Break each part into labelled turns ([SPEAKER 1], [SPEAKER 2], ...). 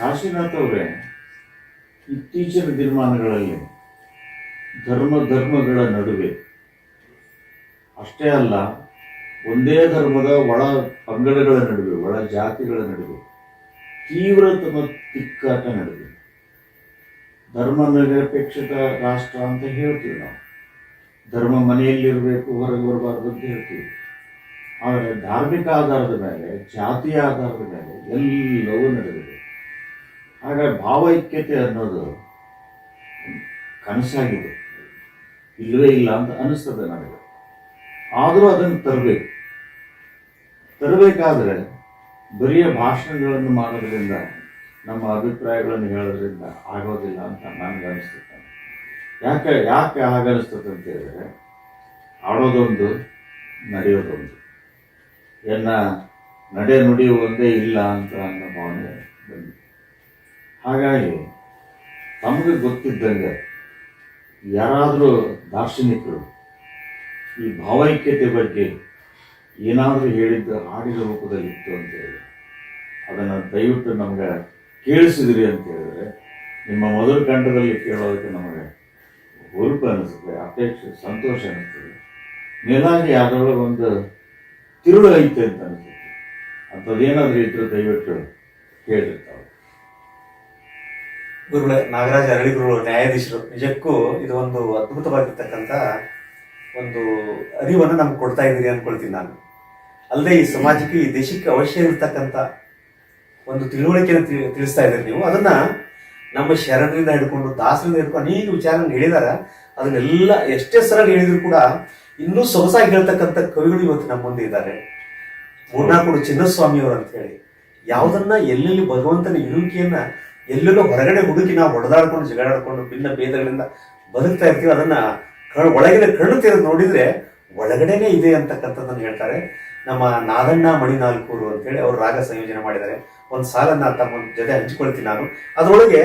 [SPEAKER 1] ಕಾಶಿನಾಥ್ ಅವರೇ ಇತ್ತೀಚಿನ ದಿನಮಾನಗಳಲ್ಲಿ ಧರ್ಮ ಧರ್ಮಗಳ ನಡುವೆ. ಅಷ್ಟೇ ಅಲ್ಲ, ಒಂದೇ ಧರ್ಮದ ಒಳ ಪಂಗಡಗಳ ನಡುವೆ, ಒಳ ಜಾತಿಗಳ ನಡುವೆ ತೀವ್ರತಮ ತಿಕ್ಕಾಟ ನಡೆದಿದೆ ಧರ್ಮ ನಿರಪೇಕ್ಷಿತ ರಾಷ್ಟ್ರ ಅಂತ ಹೇಳ್ತೀವಿ ನಾವು. ಧರ್ಮ ಮನೆಯಲ್ಲಿರಬೇಕು, ಹೊರಗೆ ಬರಬಾರ್ದು ಅಂತ ಹೇಳ್ತೀವಿ. ಆದರೆ ಧಾರ್ಮಿಕ ಆಧಾರದ ಮೇಲೆ ಜಾತಿಯ ಆಧಾರದ ಮೇಲೆ ಎಲ್ಲವೂ ನಡೆದಿದೆ. ಹಾಗಾಗಿ ಭಾವೈಕ್ಯತೆ ಅನ್ನೋದು ಕನಸಾಗಿದೆ. ಇಲ್ಲವೇ ಇಲ್ಲ ಅಂತ ಅನಿಸ್ತದೆ ನನಗೆ ಆದರೂ ಅದನ್ನು ತರಬೇಕು. ತರಬೇಕಾದ್ರೆ ಬರಿಯ ಭಾಷಣಗಳನ್ನು ಮಾಡೋದ್ರಿಂದ, ನಮ್ಮ ಅಭಿಪ್ರಾಯಗಳನ್ನು ಹೇಳೋದ್ರಿಂದ ಆಗೋದಿಲ್ಲ ಅಂತ ನನಗೆ ಅನಿಸ್ತದೆ. ಯಾಕೆ ಯಾಕೆ ಹಾಗನಿಸ್ತದೆ ಅಂತ ಹೇಳಿದ್ರೆ, ಆಡೋದೊಂದು, ನಡೆಯೋದೊಂದು. ಎನ್ನ ನಡೆ ನುಡಿ ಒಂದೇ ಇಲ್ಲ ಅಂತ ಅನ್ನೋ ಭಾವನೆ ಬಂದಿದೆ. ಹಾಗಾಗಿ ತಮಗೆ ಗೊತ್ತಿದ್ದಂಗೆ ಯಾರಾದರೂ ದಾರ್ಶನಿಕರು ಈ ಭಾವೈಕ್ಯತೆ ಬಗ್ಗೆ ಏನಾದರೂ ಹೇಳಿದ್ದು ಹಾಡಿನ ರೂಪದಲ್ಲಿ ಇತ್ತು ಅಂತ ಹೇಳಿ ಅದನ್ನು ದಯವಿಟ್ಟು ನಮಗೆ ಕೇಳಿಸಿದ್ರಿ ಅಂತ ಹೇಳಿದ್ರೆ ನಿಮ್ಮ ಮೊದಲ ಕಂಠದಲ್ಲಿ ಕೇಳೋದಕ್ಕೆ ನಮಗೆ ಹುರುಪು ಅನ್ನಿಸುತ್ತೆ ಅಪೇಕ್ಷೆ, ಸಂತೋಷ ಅನ್ನಿಸ್ತದೆ ಮೇಲಾಗಿ ಅದರೊಳಗೆ ಒಂದು ತಿರುಳು ಐತೆ ಅಂತ ಅನಿಸುತ್ತೆ. ಅಂಥದ್ದೇನಾದರೂ ಇದ್ದರೆ ದಯವಿಟ್ಟು ಕೇಳಿರ್ತಾವೆ.
[SPEAKER 2] ಗುರುಗಳೇ, ನಾಗರಾಜ ಅರಳಿಗುರು ನ್ಯಾಯಾಧೀಶರು, ನಿಜಕ್ಕೂ ಇದು ಒಂದು ಅದ್ಭುತವಾಗಿರ್ತಕ್ಕಂಥ ಒಂದು ಅರಿವನ್ನು ನಮ್ಗೆ ಕೊಡ್ತಾ ಇದ್ದೀರಿ ಅಂದ್ಕೊಳ್ತೀನಿ ನಾನು. ಅಲ್ಲದೆ ಈ ಸಮಾಜಕ್ಕೆ, ಈ ದೇಶಕ್ಕೆ ಅವಶ್ಯ ಇರತಕ್ಕಂಥ ಒಂದು ತಿಳುವಳಿಕೆಯನ್ನು ತಿಳಿ- ತಿಳಿಸ್ತಾ ಇದ್ದೀರಿ ನೀವು. ಅದನ್ನ ನಮ್ಮ ಶರಣರಿಂದ ಹಿಡ್ಕೊಂಡು, ದಾಸರಿಂದ ಹಿಡ್ಕೊಂಡು ಅನೇಕ ವಿಚಾರಗಳನ್ನ ಹೇಳಿದಾರ. ಅದನ್ನೆಲ್ಲ ಎಷ್ಟೇ ಸಲ ಹೇಳಿದ್ರು ಕೂಡ ಇನ್ನೂ ಸೊಗಸಾಗಿ ಹೇಳ್ತಕ್ಕಂಥ ಕವಿಗಳು ಇವತ್ತು ನಮ್ಮ ಮುಂದೆ ಇದ್ದಾರೆ. ಮೂರ್ನಾಲ್ಕು ಚಿನ್ನಸ್ವಾಮಿಯವರು ಅಂತ ಹೇಳಿ. ಯಾವುದನ್ನ, ಎಲ್ಲೆಲ್ಲಿ ಭಗವಂತನ ಇರುವಿಕೆಯನ್ನ ಎಲ್ಲೆಲ್ಲೋ ಹೊರಗಡೆ ಹುಡುಕಿ ನಾವು ಹೊಡೆದಾಡ್ಕೊಂಡು ಜಗಳಾಡ್ಕೊಂಡು, ಭಿನ್ನ ಭೇದಗಳಿಂದ ಬದುಕ್ತಾ ಇರ್ತೀವಿ ಅದನ್ನ ಒಳಗಡೆ ಕಣ್ಣು ತೆರೆದು ನೋಡಿದ್ರೆ ಒಳಗಡೆನೆ ಇದೆ ಅಂತಕ್ಕಂಥದ್ದನ್ನು ಹೇಳ್ತಾರೆ. ನಮ್ಮ ನಾದಣ್ಣ ಮಣಿನಾಲ್ಕೂರು ಅಂತೇಳಿ ಅವರು ರಾಗ ಸಂಯೋಜನೆ ಮಾಡಿದ್ದಾರೆ. ಒಂದು ಸಾಲನ್ನ ತಮ್ಮ ಜೊತೆ ಹಂಚಿಕೊಳ್ತೀನಿ ನಾನು. ಅದರೊಳಗೆ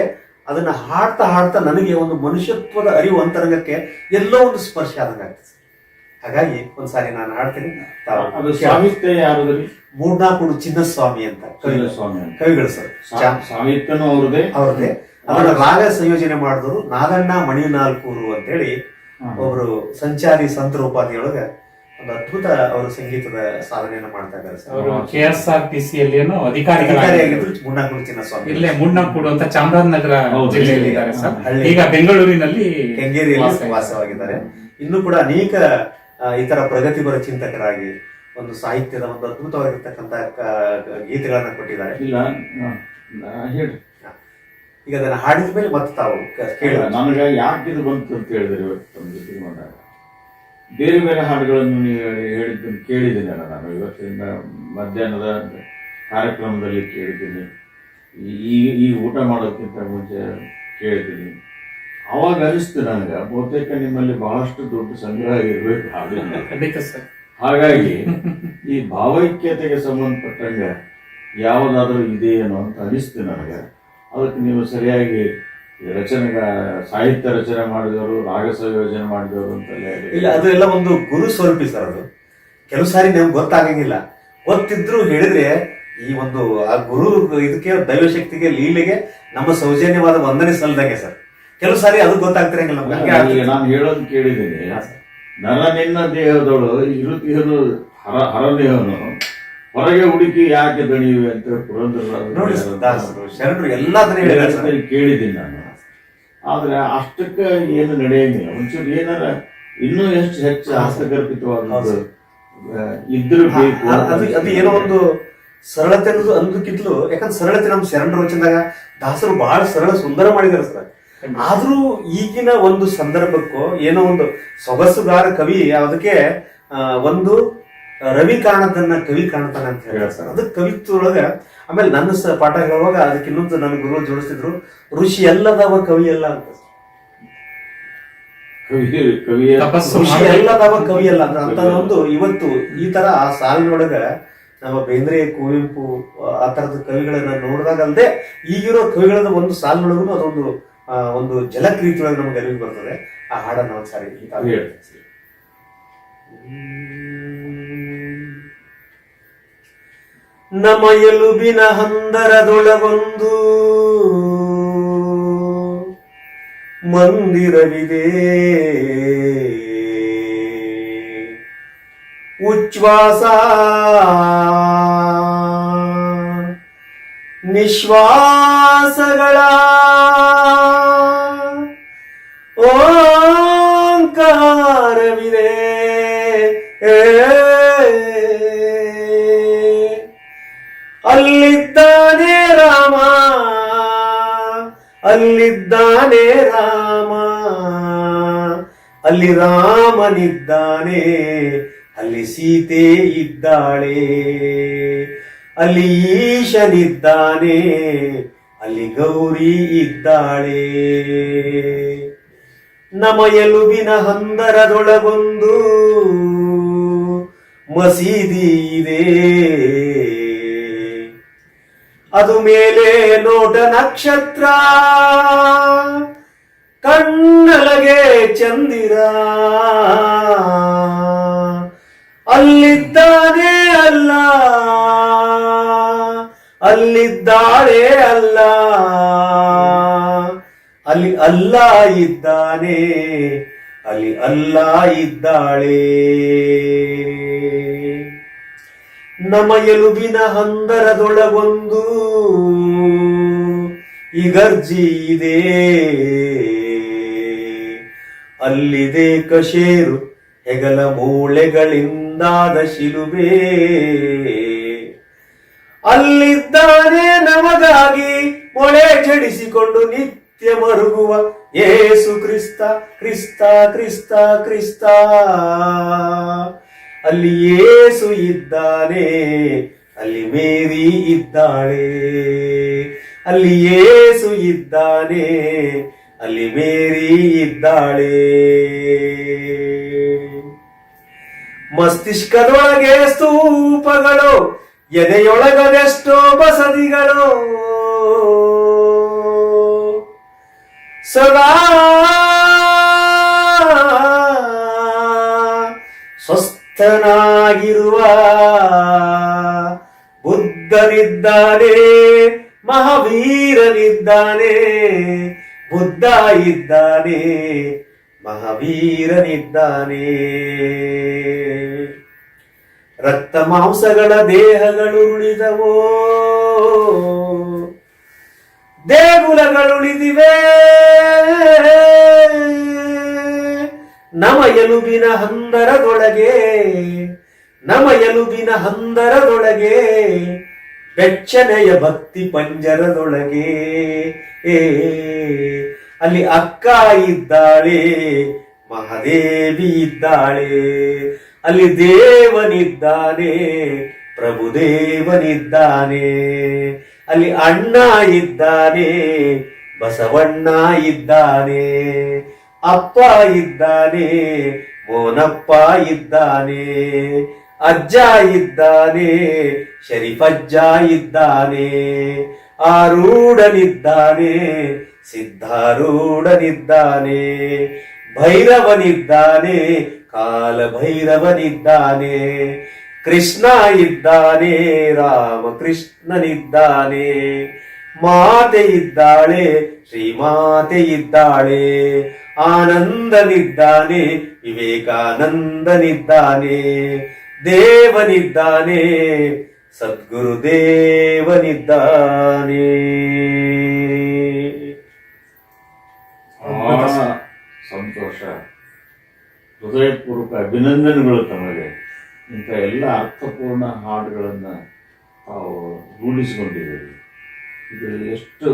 [SPEAKER 2] ಅದನ್ನ ಹಾಡ್ತಾ ಹಾಡ್ತಾ ನನಗೆ ಒಂದು ಮನುಷ್ಯತ್ವದ ಅರಿವು ಅಂತರಂಗಕ್ಕೆ ಎಲ್ಲೋ ಒಂದು ಸ್ಪರ್ಶ ಆದಂಗಾಗ್ತದೆ. ಹಾಗಾಗಿ ಒಂದ್ಸಾರಿ ನಾನು ಹಾಡ್ತೀನಿ. ಮೂರ್ನಾಕುಡು ಚಿನ್ನಸ್ವಾಮಿ ಅಂತ ಕವಿ
[SPEAKER 1] ಸ್ವಾಮಿ
[SPEAKER 2] ಕವಿಗಳು ಸರ್.
[SPEAKER 1] ಸಾಹಿತ್ಯನೂ ಅವ್ರದೇ
[SPEAKER 2] ಅವ್ರದ್ದೇ. ಅವರ ರಾಗ ಸಂಯೋಜನೆ ಮಾಡಿದವರು ನಾಗಣ್ಣ ಮಣಿನಾಲ್ಕೂರು ಅಂತೇಳಿ ಒಬ್ರು ಸಂಚಾರಿ ಸಂತರ ಉಪಾಧಿಯೊಳಗ ಒಂದು ಅದ್ಭುತ ಅವರು ಸಂಗೀತದ ಸಾಧನೆಯನ್ನು ಮಾಡ್ತಾ ಇದ್ದಾರೆ ಸರ್.
[SPEAKER 3] ಅವರು K S R T C ಅಲ್ಲಿ ಏನೋ ಅಧಿಕಾರಿಗಳಾಗಿದ್ರು
[SPEAKER 2] ಮೂರ್ನಾಕುಡು ಚಿನ್ನಸ್ವಾಮಿ.
[SPEAKER 3] ಇಲ್ಲೇ ಮುಣ್ಣಕೂಡು ಅಂತ ಚಾಮರಾಜನಗರ ಜಿಲ್ಲೆಯಲ್ಲಿ ಇದ್ದಾರೆ ಸರ್. ಈಗ ಬೆಂಗಳೂರಿನಲ್ಲಿ
[SPEAKER 2] ಕೆಂಗೇರಿಯಲ್ಲಿ
[SPEAKER 3] ವಾಸ
[SPEAKER 2] ವಾಸವಾಗಿದ್ದಾರೆ. ಇನ್ನು ಕೂಡ ಅನೇಕ ಇತರ ಪ್ರಗತಿಪರ ಚಿಂತಕರಾಗಿ ಒಂದು ಸಾಹಿತ್ಯದ ಒಂದು ಅದ್ಭುತವಾಗಿರ್ತಕ್ಕಂಥ ಕ- ಗೀತೆಗಳನ್ನ ಕೊಟ್ಟಿದ್ದಾರೆ.
[SPEAKER 1] ಇಲ್ಲ ನ- ನ-
[SPEAKER 2] ಈಗ ಅದನ್ನ ಹಾಡಿದ ಮೇಲೆ ಮತ್ತೆ ತಾವು ಕೇಳ.
[SPEAKER 1] ನನಗೆ ಯಾಕೆ ಇದು ಬಂತು ಅಂತ ಹೇಳಿದ್ರೆ ಇವತ್ತು ನಮ್ಮ ಜೊತೆಗೆ ಬಂದಾಗ. ಬೇರೆ ಬೇರೆ ಹಾಡುಗಳನ್ನು ನೀವು ಹೇಳಿದ್ದು ಹೇಳಿದ್ದನ್ನು ಕೇಳಿದ್ದೀನಿ ಅಲ್ಲ ನಾನು. ಇವತ್ತಿನ ಮಧ್ಯಾಹ್ನದ ಕಾರ್ಯಕ್ರಮದಲ್ಲಿ ಕೇಳಿದ್ದೀನಿ. ಈ- ಈ ಈ ಊಟ ಮಾಡೋದಕ್ಕಿಂತ ಮುಂಚೆ ಕೇಳಿದ್ದೀನಿ. ಅವಾಗ ಅನಿಸ್ತು ನನಗೆ. ಬಹುತೇಕ ನಿಮ್ಮಲ್ಲಿ ಬಹಳಷ್ಟು ದೊಡ್ಡ ಸಂಗ್ರಹ ಇರಬೇಕು ಹಾಡಿನ
[SPEAKER 3] ಖಂಡಿತ ಸರ್.
[SPEAKER 1] ಹಾಗಾಗಿ ಈ ಭಾವೈಕ್ಯತೆಗೆ ಸಂಬಂಧಪಟ್ಟಂಗೆ ಯಾವುದಾದ್ರೂ ಇದೆಯೇನೋ ಅಂತ ಅನಿಸ್ತು ನನಗೆ. ಅದಕ್ಕೆ ನೀವು ಸರಿಯಾಗಿ ರಚನೆ ರಚನೆಗ ಸಾಹಿತ್ಯ ರಚನೆ ಮಾಡಿದವರು ರಾಗ ಸಂಯೋಜನೆ ಮಾಡಿದವರು ಹೇಳಿ
[SPEAKER 2] ಇಲ್ಲ ಅದು ಎಲ್ಲ ಒಂದು ಗುರು ಸ್ವರೂಪಿ ಸರ್ ಅದು ಕೆಲವು ಸಾರಿ ನಮ್ಗೆ ಗೊತ್ತಾಗಂಗಿಲ್ಲ. ಗೊತ್ತಿದ್ರು ಹೇಳಿದ್ರೆ ಈ ಒಂದು ಆ ಗುರು ಇದಕ್ಕೆ ದೈವಶಕ್ತಿಗೆ ಲೀಲೆಗೆ ನಮ್ಮ ಸೌಜನ್ಯವಾದ ವಂದನೆ ಸಲ್ಲದಂಗೆ ಸರ್. ಕೆಲವು ಸಾರಿ ಅದು ಗೊತ್ತಾಗ್ತಿರಂಗಿಲ್ಲ.
[SPEAKER 1] ನಾನು ಹೇಳೋದು ಕೇಳಿದ್ದೀನಿ. ನರ ನಿನ್ನ ದೇಹದೊಳು ಇರುತ್ತಿಹನು ಹರ ಹರದೇಹನು. ಹೊರಗೆ ಹುಡುಕಿ ಯಾಕೆ ದಣಿಯುವೆ ಅಂತ
[SPEAKER 2] ಪುರಂದ್ರ ಶರಣರು ಎಲ್ಲದನ್ನ
[SPEAKER 1] ಕೇಳಿದ್ದೀನಿ ನಾನು. ಆದ್ರೆ ಅಷ್ಟಕ್ಕೆ ಏನು ನಡೆಯಂಗಿಲ್ಲ. ಒಂಚೂರು ಏನಾರ ಇನ್ನೂ ಎಷ್ಟು ಹೆಚ್ಚು ಆಸಕರ್ಪಿತವಾದ
[SPEAKER 2] ಹಾ,
[SPEAKER 1] ಬೇಕು
[SPEAKER 2] ಅದು ಅದು ಏನೋ ಒಂದು ಸರಳತೆ ಅನ್ನೋದು ಅಂದಕ್ಕಿಂತಲೂ ಯಾಕಂದ್ರೆ ಸರಳತೆ ನಮ್ಮ ಶರಣರು ವಚನದಾಗ ದಾಸರು ಬಹಳ ಸರಳ ಸುಂದರ ಮಾಡಿದಾರೆ ಸರ್. ಆದ್ರೂ ಈಗಿನ ಒಂದು ಸಂದರ್ಭಕ್ಕೂ ಏನೋ ಒಂದು ಸೊಗಸುಗಾರ ಕವಿ ಅದಕ್ಕೆ ಆ, ಒಂದು ರವಿ ಕಾಣದನ್ನ ಕವಿ ಕಾಣ್ತಾನೆ ಅಂತ ಹೇಳ್ತಾರೆ. ಸರ್ ಅದು ಕವಿತ್ವದೊಳಗ ಆಮೇಲೆ ನನ್ನ ಸ ಪಾಠ ಹೇಳುವಾಗ ಅದಕ್ಕೆ ಇನ್ನೊಂದು ನನ್ನ ಗುರು ಜೋಡಿಸಿದ್ರು ಋಷಿ ಅಲ್ಲದವ ಕವಿ ಅಲ್ಲ ಅಂತ.
[SPEAKER 1] ಕವಿ ಕವಿಯ
[SPEAKER 3] ತಪಸ್ಸು
[SPEAKER 2] ಋಷಿ ಅಲ್ಲದವ ಕವಿ ಅಲ್ಲ ಅಂತ ಅಂತ ಒಂದು ಇವತ್ತು ಈ ತರ ಆ ಸಾಲಿನೊಳಗ ನಮ್ಮ ಬೇಂದ್ರೆ ಕುವೆಂಪು ಆ ತರದ ಕವಿಗಳನ್ನ ನೋಡಿದಾಗ ಅಲ್ಲದೆ ಈಗಿರೋ ಕವಿಗಳ ಒಂದು ಸಾಲಿನೊಳಗೂ ಅದೊಂದು ಒಂದು ಜಲಕ್ ಒಳಗೆ ನಮ್ಗೆ ಅರಿವು ಬರ್ತದೆ. ಆ ಹಾಡನ್ನ ಒಂದ್ಸಾರಿ ನಮ ಎಲುಬಿನ ಹಂದರದೊಳಗೊಂದು ಮಂದಿರವಿದೆ. ಉಚ್ಛ್ವಾಸ ನಿಶ್ವಾಸಗಳ ಓಂಕಾರವಿದೆ ಅಲ್ಲಿದ್ದಾನೆ ರಾಮ. ಅಲ್ಲಿದ್ದಾನೆ ರಾಮ. ಅಲ್ಲಿ ರಾಮನಿದ್ದಾನೆ, ಅಲ್ಲಿ ಸೀತೆ ಇದ್ದಾಳೆ. ಅಲ್ಲಿ ಈಶನಿದ್ದಾನೆ, ಅಲ್ಲಿ ಗೌರಿ ಇದ್ದಾಳೆ. ನಮ ಎಲುಬಿನ ಹಂದರದೊಳಗೊಂದು ಮಸೀದಿ ಇದೆ. ಅದು ಮೇಲೆ ನೋಟ ನಕ್ಷತ್ರ, ಕಣ್ಣಲಗೆ ಚಂದಿರ. ಅಲ್ಲಿದ್ದಾನೆ ಅಲ್ಲ, ಅಲ್ಲಿದ್ದಾಳೆ ಅಲ್ಲ. ಅಲ್ಲಿ ಅಲ್ಲ ಇದ್ದಾನೆ, ಅಲ್ಲಿ ಅಲ್ಲ ಇದ್ದಾಳೆ. ನಮ ಎಲುಬಿನ ಹಂದರದೊಳಗೊಂದು ಇಗರ್ಜಿ ಇದೆ. ಅಲ್ಲಿದೆ ಕಶೇರು, ಹೆಗಲ ಮೂಳೆಗಳಿಂದಾದ ಶಿಲುಬೆ. ಅಲ್ಲಿದ್ದಾನೆ ನಮಗಾಗಿ ಮೊಳೆ ಚಡಿಸಿಕೊಂಡು ನಿತ್ಯ ಮರುಗುವ ಏಸು ಕ್ರಿಸ್ತ ಕ್ರಿಸ್ತ ಕ್ರಿಸ್ತ ಕ್ರಿಸ್ತ. ಅಲ್ಲಿ ಏಸು ಇದ್ದಾನೆ, ಅಲ್ಲಿ ಮೇರಿ ಇದ್ದಾಳೆ. ಅಲ್ಲಿ ಏಸು ಇದ್ದಾನೆ, ಅಲ್ಲಿ ಮೇರಿ ಇದ್ದಾಳೆ. ಮಸ್ತಿಷ್ಕದೊಳಗೆ ಸ್ತೂಪಗಳು, ಎದೆಯೊಳಗದೆಷ್ಟೋ ಬಸದಿಗಳು. ಸದಾ ಸ್ವಸ್ಥನಾಗಿರುವ ಬುದ್ಧನಿದ್ದಾನೆ ಮಹಾವೀರನಿದ್ದಾನೆ ಬುದ್ಧ ಇದ್ದಾನೆ ಮಹಾವೀರನಿದ್ದಾನೆ. ರಕ್ತ ಮಾಂಸಗಳ ದೇಹಗಳು ಉಳಿದವೋ ದೇಗುಲಗಳುಳಿದಿವೆ ನಮ ಎಲುಬಿನ ಹಂದರದೊಳಗೆ ನಮ ಎಲುಬಿನ ಹಂದರದೊಳಗೆ, ಬೆಚ್ಚನೆಯ ಭಕ್ತಿ ಪಂಜರದೊಳಗೆ. ಏ, ಅಲ್ಲಿ ಅಕ್ಕ ಇದ್ದಾಳೆ, ಮಹಾದೇವಿ ಇದ್ದಾಳೆ, ಅಲ್ಲಿ ದೇವನಿದ್ದಾನೆ, ಪ್ರಭುದೇವನಿದ್ದಾನೆ. ಅಲ್ಲಿ ಅಣ್ಣ ಇದ್ದಾನೆ, ಬಸವಣ್ಣ ಇದ್ದಾನೆ, ಅಪ್ಪ ಇದ್ದಾನೆ, ಮೋನಪ್ಪ ಇದ್ದಾನೆ, ಅಜ್ಜ ಇದ್ದಾನೆ, ಶರೀಫಜ್ಜ ಇದ್ದಾನೆ, ಆರೂಢನಿದ್ದಾನೆ, ಸಿದ್ಧಾರೂಢನಿದ್ದಾನೆ, ಭೈರವನಿದ್ದಾನೆ ಕಾಲ ಭೈರವನಿದ್ದಾನೆ ಕೃಷ್ಣ ಇದ್ದಾನೆ, ರಾಮ ಕೃಷ್ಣನಿದ್ದಾನೆ, ಮಾತೆ ಇದ್ದಾಳೆ, ಶ್ರೀಮಾತೆ ಇದ್ದಾಳೆ, ಆನಂದನಿದ್ದಾನೆ, ವಿವೇಕಾನಂದನಿದ್ದಾನೆ, ದೇವನಿದ್ದಾನೆ ಸದ್ಗುರು ದೇವನಿದ್ದಾನೆ
[SPEAKER 1] ಸಂತೋಷ. ಹೃದಯಪೂರ್ವಕ ಅಭಿನಂದನೆಗಳು ತಮಗೆ. ಇಂಥ ಎಲ್ಲ ಅರ್ಥಪೂರ್ಣ ಹಾಡುಗಳನ್ನು ತಾವು ರೂಢಿಸಿಕೊಂಡಿದ್ದೀರಿ. ಇದರಲ್ಲಿ ಎಷ್ಟು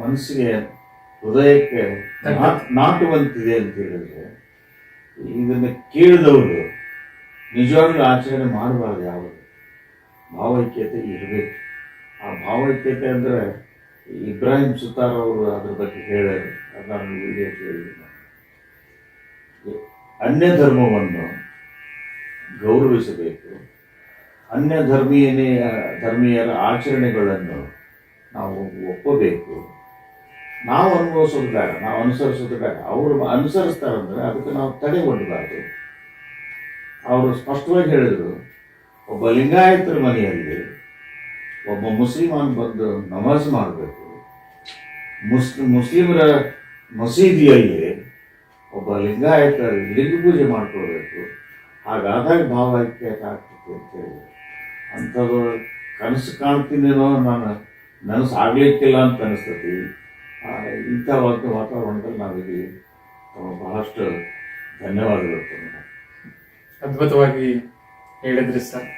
[SPEAKER 1] ಮನಸ್ಸಿಗೆ ಹೃದಯಕ್ಕೆ ನಾಟುವಂತಿದೆ ಅಂತ ಹೇಳಿದ್ರೆ, ಇದನ್ನು ಕೇಳಿದವರು ನಿಜವಾಗ್ಲೂ ಆಚರಣೆ ಮಾಡಬಾರ್ದು ಯಾವುದು ಭಾವೈಕ್ಯತೆ ಇರಬೇಕು. ಆ ಭಾವೈಕ್ಯತೆ ಅಂದರೆ ಇಬ್ರಾಹಿಂ ಸುತಾರ್ ಅವರು ಅದ್ರ ಬಗ್ಗೆ ಹೇಳಿದ್ರು. ಅದನ್ನು ಅನ್ಯ ಧರ್ಮವನ್ನು ಗೌರವಿಸಬೇಕು. ಅನ್ಯ ಧರ್ಮೀಯನೇ ಧರ್ಮೀಯರ ಆಚರಣೆಗಳನ್ನು ನಾವು ಒಪ್ಪಬೇಕು. ನಾವು ಅನುಭವಿಸೋದು ಬೇಡ ನಾವು ಅನುಸರಿಸೋದು ಬೇಡ ಅವರು ಅನುಸರಿಸ್ತಾರಂದ್ರೆ ಅದಕ್ಕೆ ನಾವು ತಡೆ ಒಡ್ಡಬಾರ್ದು ಅವರು ಸ್ಪಷ್ಟವಾಗಿ ಹೇಳಿದರು, ಒಬ್ಬ ಲಿಂಗಾಯತರ ಮನೆಯಲ್ಲಿ ಒಬ್ಬ ಮುಸ್ಲಿಮಾನ್ ಬಂದು ನಮಾಜ್ ಮಾಡಬೇಕು. ಮುಸ್, ಮುಸ್ಲಿಮರ ಮಸೀದಿಯಲ್ಲಿ ಒಬ್ಬ ಲಿಂಗಾಯತ ಲಿಂಗ ಪೂಜೆ ಮಾಡ್ಕೊಳ್ಬೇಕು. ಹಾಗಾದಾಗ ಭಾವೈಕ್ಯ ಆಗ್ತದೆ ಅಂತೇಳಿ ಅಂಥದ್ದು ಕನಸು ಕಾಣ್ತೀನೇನೋ ನಾನು ನನಸು ಆಗಲಿಕ್ಕಿಲ್ಲ ಅಂತ ಅನಿಸ್ತತಿ ಇಂಥ ಒಂದು ವಾತಾವರಣದಲ್ಲಿ ತಮಗೆ ಬಹಳಷ್ಟು ಧನ್ಯವಾದಗಳು
[SPEAKER 3] ಅದ್ಭುತವಾಗಿ ಹೇಳಿದ್ರಿ ಸರ್.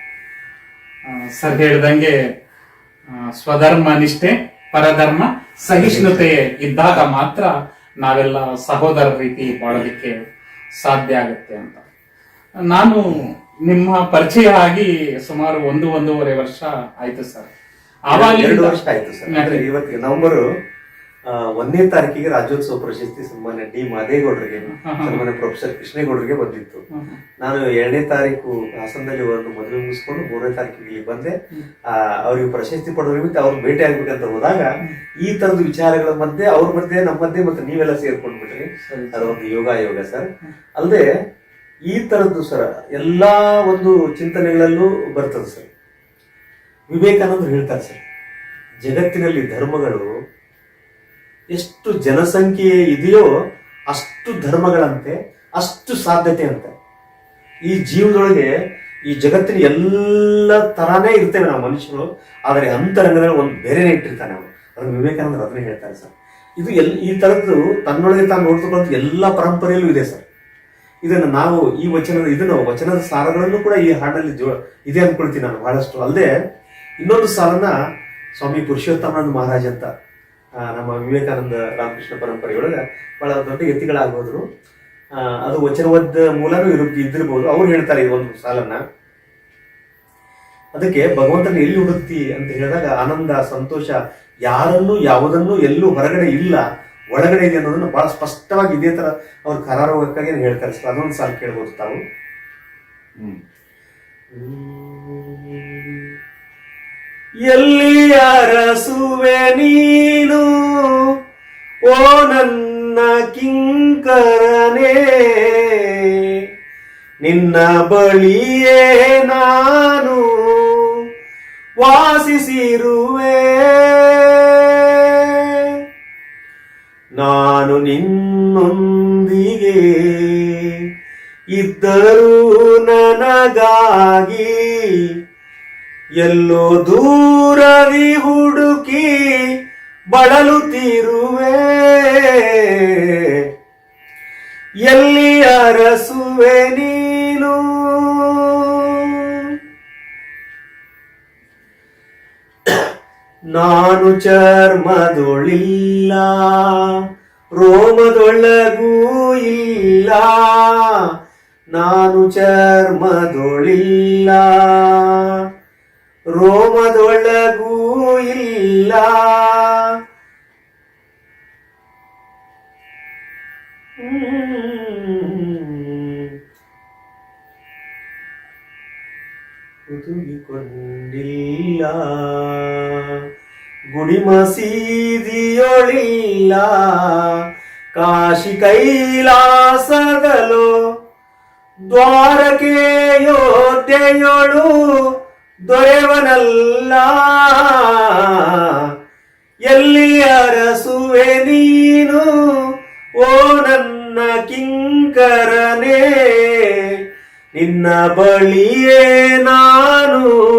[SPEAKER 3] ಸರ್ ಹೇಳಿದಂಗೆ ಸ್ವಧರ್ಮ ನಿಷ್ಠೆ, ಪರಧರ್ಮ ಸಹಿಷ್ಣುತೆ ಇದ್ದಾಗ ಮಾತ್ರ ನಾವೆಲ್ಲ ಸಹೋದರ ರೀತಿ ಬಾಳೋದಿಕ್ಕೆ ಸಾಧ್ಯ ಆಗುತ್ತೆ ಅಂತ. ನಾನು ನಿಮ್ಮ ಪರಿಚಯ ಆಗಿ ಸುಮಾರು ಒಂದು ಒಂದೂವರೆ ವರ್ಷ ಆಯ್ತು ಸರ್. ಆವಾಗ
[SPEAKER 2] ಎರಡು ವರ್ಷ ಆಯ್ತು ಸರ್. ಇವತ್ತು ನವೆಂಬರ್ ಒಂದನೇ ತಾರೀಕಿಗೆ ರಾಜ್ಯೋತ್ಸವ ಪ್ರಶಸ್ತಿ ಸನ್ಮಾನ್ಯ ಡಿ. ಮಾದೇಗೌಡರಿಗೆ ಸನ್ಮಾನ್ಯ ಪ್ರೊಫೆಸರ್ ಕೃಷ್ಣೇಗೌಡರಿಗೆ ಬಂದಿತ್ತು. ನಾನು ಎರಡನೇ ತಾರೀಕು ಹಾಸನದಲ್ಲಿ ಒಂದು ಮದುವೆ ಮುಗಿಸ್ಕೊಂಡು ಮೂರನೇ ತಾರೀಕಿಗೆ ಇಲ್ಲಿ ಬಂದೆ. ಆ, ಅವ್ರಿಗೆ ಪ್ರಶಸ್ತಿ ಪಡೆದ ನಿಮಿತ್ತ ಅವ್ರು ಭೇಟಿ ಆಗ್ಬೇಕಂತ ಹೋದಾಗ ಈ ತರದ ವಿಚಾರಗಳ ಮಧ್ಯೆ ಅವ್ರ ಮಧ್ಯೆ ನಮ್ಮ ಮಧ್ಯೆ ಮತ್ತೆ ನೀವೆಲ್ಲ ಸೇರ್ಕೊಂಡ್ಬಿಟ್ರಿ.
[SPEAKER 3] ಸರಿ.
[SPEAKER 2] ಅದೊಂದು ಯೋಗ ಯೋಗ ಸರ್ ಅಲ್ಲದೆ ಈ ತರದ್ದು ಸರ್ ಎಲ್ಲಾ ಒಂದು ಚಿಂತನೆಗಳಲ್ಲೂ ಬರ್ತದೆ ಸರ್. ವಿವೇಕಾನಂದರು ಹೇಳ್ತಾರೆ ಸರ್, ಜಗತ್ತಿನಲ್ಲಿ ಧರ್ಮಗಳು ಎಷ್ಟು ಜನಸಂಖ್ಯೆ ಇದೆಯೋ ಅಷ್ಟು ಧರ್ಮಗಳಂತೆ, ಅಷ್ಟು ಸಾಧ್ಯತೆ ಅಂತೆ. ಈ ಜೀವದೊಳಗೆ ಈ ಜಗತ್ತಿನ ಎಲ್ಲ ತರಾನೇ ಇರ್ತೇವೆ ನಾವು ಮನುಷ್ಯರು, ಆದರೆ ಅಂತರಂಗದಲ್ಲಿ ಒಂದು ಬೇರೆನೇ ಇಟ್ಟಿರ್ತಾನೆ ಅವನು ಅದನ್ನು ವಿವೇಕಾನಂದರು ಅದನ್ನೇ ಹೇಳ್ತಾರೆ ಸರ್. ಇದು ಎಲ್ ಈ ತರದ್ದು ತನ್ನೊಳಗೆ ತಾನು ನೋಡ್ತಕ್ಕಂಥ ಎಲ್ಲ ಪರಂಪರೆಯಲ್ಲೂ ಇದೆ ಸರ್. ಇದನ್ನು ನಾವು ಈ ವಚನದ, ಇದನ್ನು ವಚನದ ಸಾರಗಳನ್ನು ಕೂಡ ಈ ಹಾಡಲ್ಲಿ ಜೋ, ಇದೆ ಅನ್ಕೊಳ್ತೀನಿ ನಾನು ಬಹಳಷ್ಟು. ಅಲ್ಲದೆ ಇನ್ನೊಂದು ಸಾಲನ್ನ ಸ್ವಾಮಿ ಪುರುಷೋತ್ತಮಾನಂದ ಮಹಾರಾಜ್ ಅಂತ ನಮ್ಮ ವಿವೇಕಾನಂದ ರಾಮಕೃಷ್ಣ ಪರಂಪರೆಯೊಳಗೆ ಬಹಳ ದೊಡ್ಡ ಯತಿಗಳಾಗೋದ್ರು ಅದು ವಚನವದ್ದ ಮೂಲನೂ ಇರು ಇದ್ದಿರ್ಬೋದು. ಅವ್ರು ಹೇಳ್ತಾರೆ ಈ ಒಂದು ಸಾಲನ್ನ. ಅದಕ್ಕೆ ಭಗವಂತನ ಎಲ್ಲಿ ಹುಡುಕ್ತಿ ಅಂತ ಹೇಳಿದಾಗ ಆನಂದ, ಸಂತೋಷ ಯಾರನ್ನು ಯಾವುದನ್ನು ಎಲ್ಲೂ ಹೊರಗಡೆ ಇಲ್ಲ. ಒಳಗಡೆ ಇದೆ ಅನ್ನೋದನ್ನ ಬಹಳ ಸ್ಪಷ್ಟವಾಗಿ ಇದೇ ತರ ಅವ್ರು ಕರಾರೋಗಕ್ಕಾಗಿ ಹೇಳ್ತಾರೆ. ಸರ್ ಅದೊಂದು ಸಾಲ ಕೇಳ್ಬೋದು ತಾವು. ಎಲ್ಲಿ ಅರಸುವೆ ನೀನು? ಓ ನನ್ನ ಕಿಂಕರನೇ ನಿನ್ನ ಬಳಿಯೇ ನಾನು ವಾಸಿಸಿರುವೆ. ನಾನು ನಿನ್ನೊಂದಿಗೆ. ಇದ್ದರೂ ನನಗಾಗಿ ಎಲ್ಲೋ ದೂರವಿ ಹುಡುಕಿ ಬಳಲುತ್ತಿರುವೆ ಎಲ್ಲಿ ಅರಸುವೆ ನೀನು? ನಾನು ಚರ್ಮದೊಳಿಲ್ಲ. ರೋಮದೊಳಗೂ ಇಲ್ಲ ನಾನು ಚರ್ಮದೊಳಿಲ್ಲ ರೋಮದೊಳಗೂ ಇಲ್ಲ ಹ್ಮ್. ಹುದುಗಿಕೊಂಡಿಲ್ಲ ಗುಡಿ ಮಸೀದಿಯೊಳಿಲ್ಲ ಕಾಶಿ ಕೈಲಾಸಗಲು ದ್ವಾರಕೆಯೋಧ್ಯೆಯೊಳು ದೊರೆವನಲ್ಲ. ಎಲ್ಲಿ ಅರಸುವೆ ನೀನು, ಓ ನನ್ನ ಕಿಂಕರನೇ. ನಿನ್ನ ಬಳಿಯೇ ನಾನು.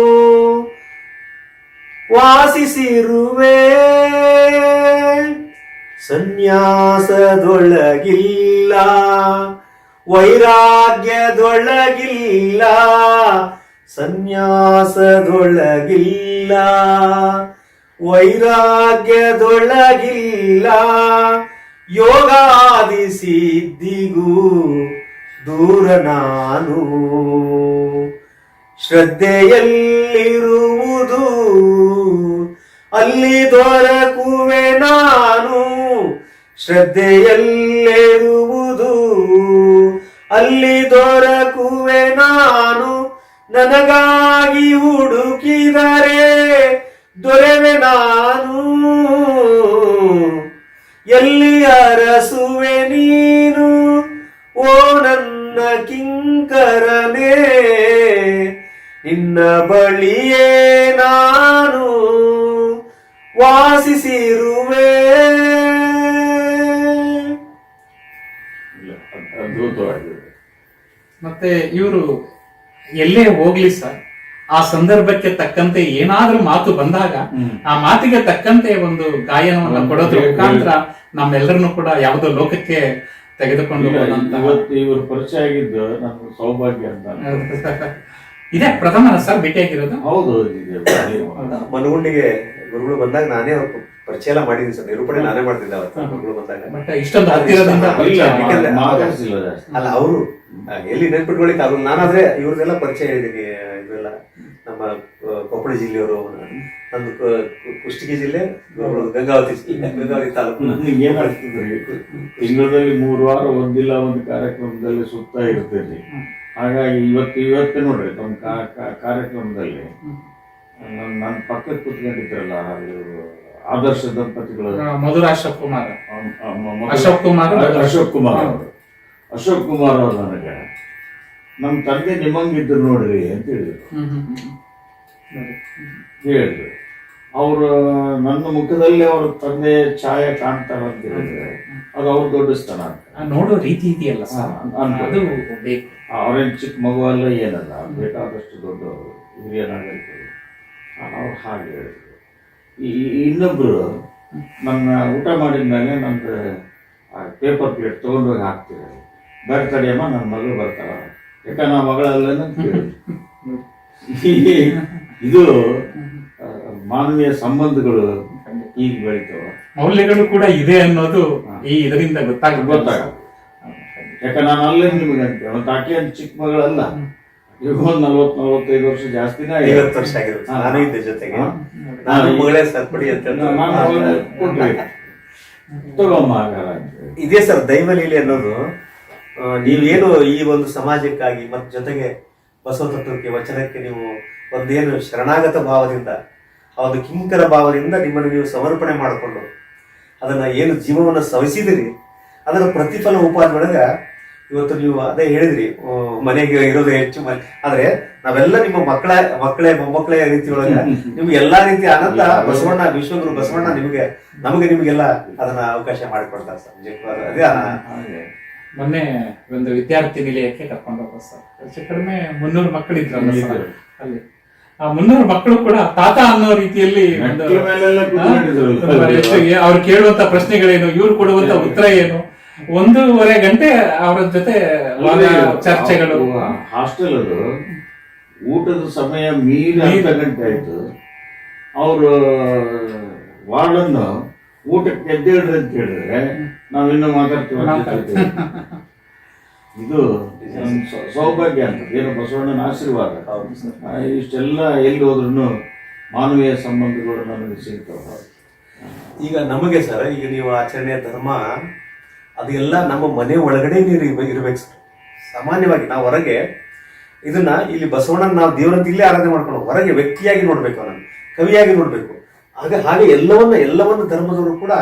[SPEAKER 2] ವಾಸಿಸಿರುವೆ. ಸನ್ಯಾಸದೊಳಗಿಲ್ಲ ವೈರಾಗ್ಯದೊಳಗಿಲ್ಲ ಸನ್ಯಾಸದೊಳಗಿಲ್ಲ ವೈರಾಗ್ಯದೊಳಗಿಲ್ಲ. ಯೋಗಾದಿ ಸಿದ್ಧಿಗೂ ದೂರ ನಾನು. ಶ್ರದ್ಧೆಯಲ್ಲಿರುವುದು. ಅಲ್ಲಿ ದೊರಕುವೆ ನಾನು. ಶ್ರದ್ಧೆಯಲ್ಲಿರುವುದು. ಅಲ್ಲಿ ದೊರಕುವೆ ನಾನು. ನನಗಾಗಿ ಹುಡುಕಿದರೆ ದೊರೆವೆ ನಾನು. ಎಲ್ಲಿ ಅರಸುವೆ ನೀನು? ಓ ನನ್ನ ಕಿಂಕರನೇ. ಬಳಿಯೇ ನಾನು ವಾಸಿಸಿರುವೆ.
[SPEAKER 3] ಮತ್ತೆ ಇವರು ಎಲ್ಲೇ ಹೋಗ್ಲಿ ಸರ್ ಆ ಸಂದರ್ಭಕ್ಕೆ ತಕ್ಕಂತೆ ಏನಾದ್ರೂ ಮಾತು ಬಂದಾಗ ಆ ಮಾತಿಗೆ ತಕ್ಕಂತೆ ಒಂದು ಗಾಯನವನ್ನು ಕೊಡೋದ್ರ ಮುಖಾಂತರ ನಮ್ಮೆಲ್ಲರನ್ನು ಕೂಡ ಯಾವುದೋ ಲೋಕಕ್ಕೆ ತೆಗೆದುಕೊಂಡು
[SPEAKER 1] ಇವತ್ತು ಇವರು ಪರಿಚಯ ಆಗಿದ್ದು ನಮ್ಮ ಸೌಭಾಗ್ಯ ಅಂತ.
[SPEAKER 3] ಇದೇ ಪ್ರಥಮ ಸರ್ ಭೇಟಿಯಾಗಿರೋದು
[SPEAKER 1] ಹೌದು
[SPEAKER 2] ಮನಗುಂಡಿಗೆ ಗುರುಗಳು ಬಂದಾಗ ನಾನೇ ಅವ್ರ ಪರಿಚಯ ಎಲ್ಲ ಮಾಡಿದ್ದೀನಿ ಸರ್. ನಿರೂಪಣೆ ನಾನೇ ಮಾಡ್ತಿದ್ದೆ ಅವತ್ತು ಗುರುಗಳು ಬಂದಾಗ.
[SPEAKER 3] ಬಟ್ ಇಷ್ಟೊಂದು ಹತ್ತಿರದಿಂದ
[SPEAKER 2] ಅಲ್ಲ ಅವರು ಎಲ್ಲಿ ನೆನ್ಪಿಟ್ಕೊಳಿಕ್ ಅವ್ರು ನಾನಾದ್ರೆ ಇವ್ರದೆಲ್ಲ ಪರಿಚಯ ಹೇಳಿದೀನಿ ಇದೆಲ್ಲ ನಮ್ಮ ಕೊಪ್ಪಳ ಜಿಲ್ಲೆಯವರು ನಂದು ಕುಷ್ಟಗಿ ಜಿಲ್ಲೆ ಗಂಗಾವತಿ ಜಿಲ್ಲೆ ಗಂಗಾವತಿ ತಾಲೂಕು.
[SPEAKER 1] ಏನ್ ಆಗ್ತದ್ರಿ ತಿಂಗಳಲ್ಲಿ ಮೂರು ವಾರ ಒಂದಿಲ್ಲ ಒಂದು ಕಾರ್ಯಕ್ರಮದಲ್ಲಿ ಸುತ್ತ ಇರ್ತೀರಿ.
[SPEAKER 3] ಹ್ಮ್.
[SPEAKER 1] ಹಾಗಾಗಿ ಇವತ್ತು ಇವತ್ತು ನೋಡ್ರಿ ತಮ್ಮ ಕಾರ್ಯಕ್ರಮದಲ್ಲಿ. ನನ್ನ ನನ್ನ ಪಕ್ಕದ ಕೂತ್ಕೊಂಡಿದ್ರಲ್ಲ ಇವರು ಆದರ್ಶ ದಂಪತಿಗಳು
[SPEAKER 3] ಮಧುರ ಅಶೋಕ್ ಕುಮಾರ್. ಅಶೋಕ್ ಕುಮಾರ್.
[SPEAKER 1] ಅಶೋಕ್ ಕುಮಾರ್ ಅವರು. ಅಶೋಕ್ ಕುಮಾರ್ ಅವರು ನನಗೆ ನಮ್ಮ ತಂದೆ ನಿಮ್ಮಂಗಿದ್ರು ನೋಡ್ರಿ ಅಂತ ಹೇಳಿದ್ರು. ಹೇಳಿದ್ರು. ಅವರು ನನ್ನ ಮುಖದಲ್ಲಿ ಅವ್ರ ತಂದೆ ಛಾಯೆ ಕಾಣ್ತಾರ ಅಂತ ಹೇಳಿದ್ರೆ ಅದು ಅವ್ರ ದೊಡ್ಡ ಸ್ಥಾನ
[SPEAKER 3] ನೋಡೋ ರೀತಿ ಇದೆಯಲ್ಲ ಅದು ಬೇಕು.
[SPEAKER 1] ಅವ್ರೇನ್ ಚಿಕ್ಕ ಮಗು ಅಲ್ಲ ಏನಲ್ಲ ಬೇಕಾದಷ್ಟು ದೊಡ್ಡ ಹಿರಿಯ ನಾಗರಿಕರು ಅವ್ರು ಹಾಗೆ ಹೇಳಿದ್ರು. ಈ ಇನ್ನೊಬ್ಬರು ಇನ್ನೊಬ್ರು ನನ್ನ ಊಟ ಮಾಡಿದ ಮೇಲೆ ನಂದು ಪೇಪರ್ ಪ್ಲೇಟ್ ತಗೊಂಡೋಗಿ ಹಾಕ್ತೀರ ಬೇಡ ತಡಿಯಮ್ಮ ನನ್ನ ಮಗಳು ಬರ್ತಾಳ. ಯಾಕೆ ನಾ ಮಗಳಲ್ಲ. ಇದು ಮಾನವೀಯ ಸಂಬಂಧಗಳು ಈಗ ಬೆಳಿತಾವ.
[SPEAKER 3] ಮೌಲ್ಯಗಳು ಕೂಡ ಇದೆ ಅನ್ನೋದು ಈ ಇದರಿಂದ ಗೊತ್ತಾಗ
[SPEAKER 1] ಗೊತ್ತಾಗುತ್ತೆ. ಯಾಕ ನಾನು ಅಲ್ಲೇ ನಿಮಗೆ ಅಂತ? ಮತ್ತೆ ಆಕೆ ಅಂತ ಚಿಕ್ಕ ಮಗಳಲ್ಲ. ಈಗ ಒಂದು ನಲ್ವತ್ ನಲ್ವತ್ತೈದು ವರ್ಷ ಜಾಸ್ತಿನೇ ಆಗಿದೆ.
[SPEAKER 2] ಐವತ್ತು ವರ್ಷ ಆಗಿರುತ್ತೆ. ನಾನು ಇದ್ದೆ ಜೊತೆಗೆ.
[SPEAKER 1] ಹಾ.
[SPEAKER 2] ನಾನು ಮಗಳೇ ಸತ್ಪಡಿ ಅಂತ
[SPEAKER 1] ನಾನು ಅವಳನ್ನ ಕೊಟ್ರಿ. ತಗೊಮ್ಮ ಹಾಗಾರ ಅಂತ. ಹೇಳಿ.
[SPEAKER 2] ಇದೇ ಸರ್ ದೈವಲೀಲೆ ಅನ್ನೋದು. ಆ, ನೀವೇನು ಈ ಒಂದು ಸಮಾಜಕ್ಕಾಗಿ ಮತ್ತು ಜೊತೆಗೆ ಬಸವ ತತ್ವಕ್ಕೆ ವಚನಕ್ಕೆ ನೀವು ಒಂದೇನು ಶರಣಾಗತ ಭಾವದಿಂದ ಆ ಒಂದು ಕಿಂಕರ ಭಾವದಿಂದ ನಿಮ್ಮನ್ನು ನೀವು ಸಮರ್ಪಣೆ ಮಾಡಿಕೊಂಡು ಅದನ್ನ ಏನು ಜೀವವನ್ನು ಸವಿಸಿದಿರಿ ಅದರ ಪ್ರತಿಫಲ ಉಪಾದಿಯೊಳಗ ಇವತ್ತು ನೀವು ಅದೇ ಹೇಳಿದ್ರಿ ಮನೆಗೆ ಇರೋದು ಹೆಚ್ಚು ಮನೆ. ಆದ್ರೆ ನಾವೆಲ್ಲ ನಿಮ್ಮ ಮಕ್ಕಳ ಮಕ್ಕಳೇ ಮೊಮ್ಮಕ್ಕಳೇ ರೀತಿಯೊಳಗ ನಿಮ್ಗೆ ಎಲ್ಲಾ ರೀತಿ ಆನಂದ ಬಸವಣ್ಣ ವಿಶ್ವಗುರು ಬಸವಣ್ಣ ನಿಮಗೆ ನಮಗೆ ನಿಮ್ಗೆಲ್ಲ ಅದನ್ನ ಅವಕಾಶ ಮಾಡಿಕೊಡ್ತಾರೆ ಸರ್. ಅದೇ
[SPEAKER 3] ಮೊನ್ನೆ ಒಂದು ವಿದ್ಯಾರ್ಥಿ ನಿಲಯಕ್ಕೆ ಕರ್ಕೊಂಡು ಹೋದ ಸರ್. ಹೆಚ್ಚು ಕಡಿಮೆ ಮುನ್ನೂರು ಮಕ್ಕಳಿದ್ರು ಸರ್. ಅಲ್ಲಿ. ಆ ಮುನ್ನೂರು ಮಕ್ಕಳು ಕೂಡ ತಾತ ಅನ್ನೋ ರೀತಿಯಲ್ಲಿ ಅವ್ರು ಕೇಳುವಂತ ಪ್ರಶ್ನೆಗಳೇನು ಇವ್ರು ಕೊಡುವಂತ ಉತ್ತರ ಏನು? ಒಂದೂವರೆ ಗಂಟೆ ಅವರ ಜೊತೆ ವಾದ ಚರ್ಚೆಗಳು.
[SPEAKER 1] ಹಾಸ್ಟೆಲ್ ಅದು. ಊಟದ ಸಮಯ ಮೀರಿ ಅರ್ಧ ಗಂಟೆ ಆಯ್ತು. ಅವರು ವಾರ್ಡನ್ನು ಊಟಕ್ಕೆ ಎದ್ದೇಳ್ರಿ ಅಂತ ಹೇಳಿದ್ರೆ ನಾವಿನ್ನೂ ಮಾತಾಡ್ತೀವಿ ಇದು ಸೌಭಾಗ್ಯ ಅಂತ. ಏನು ಬಸವಣ್ಣನ ಆಶೀರ್ವಾದ. ಇಷ್ಟೆಲ್ಲ ಎಲ್ಲಿ ಹೋದ್ರು ಮಾನವೀಯ ಸಂಬಂಧಗಳು ನಮಗೆ ಸಿಗ್ತಾವ.
[SPEAKER 2] ಈಗ ನಮಗೆ ಸರ್ ಈಗ ನೀವು ಆಚರಣೆಯ ಧರ್ಮ ಅದೆಲ್ಲ ನಮ್ಮ ಮನೆ ಒಳಗಡೆ ನೀರು ಇರಬೇಕು. ಸರ್ ಸಾಮಾನ್ಯವಾಗಿ ನಾವು ಹೊರಗೆ ಇದನ್ನ ಇಲ್ಲಿ ಬಸವಣ್ಣನ ನಾವು ದೇವರಂತ ಇಲ್ಲೇ ಆರಾಧನೆ ಮಾಡ್ಕೊಂಡು ಹೊರಗೆ ವ್ಯಕ್ತಿಯಾಗಿ ನೋಡ್ಬೇಕು ಅವನನ್ನು ಕವಿಯಾಗಿ ನೋಡ್ಬೇಕು. ಹಾಗೆ ಹಾಗೆ ಎಲ್ಲವನ್ನ ಎಲ್ಲವನ್ನ ಧರ್ಮದವರು ಕೂಡ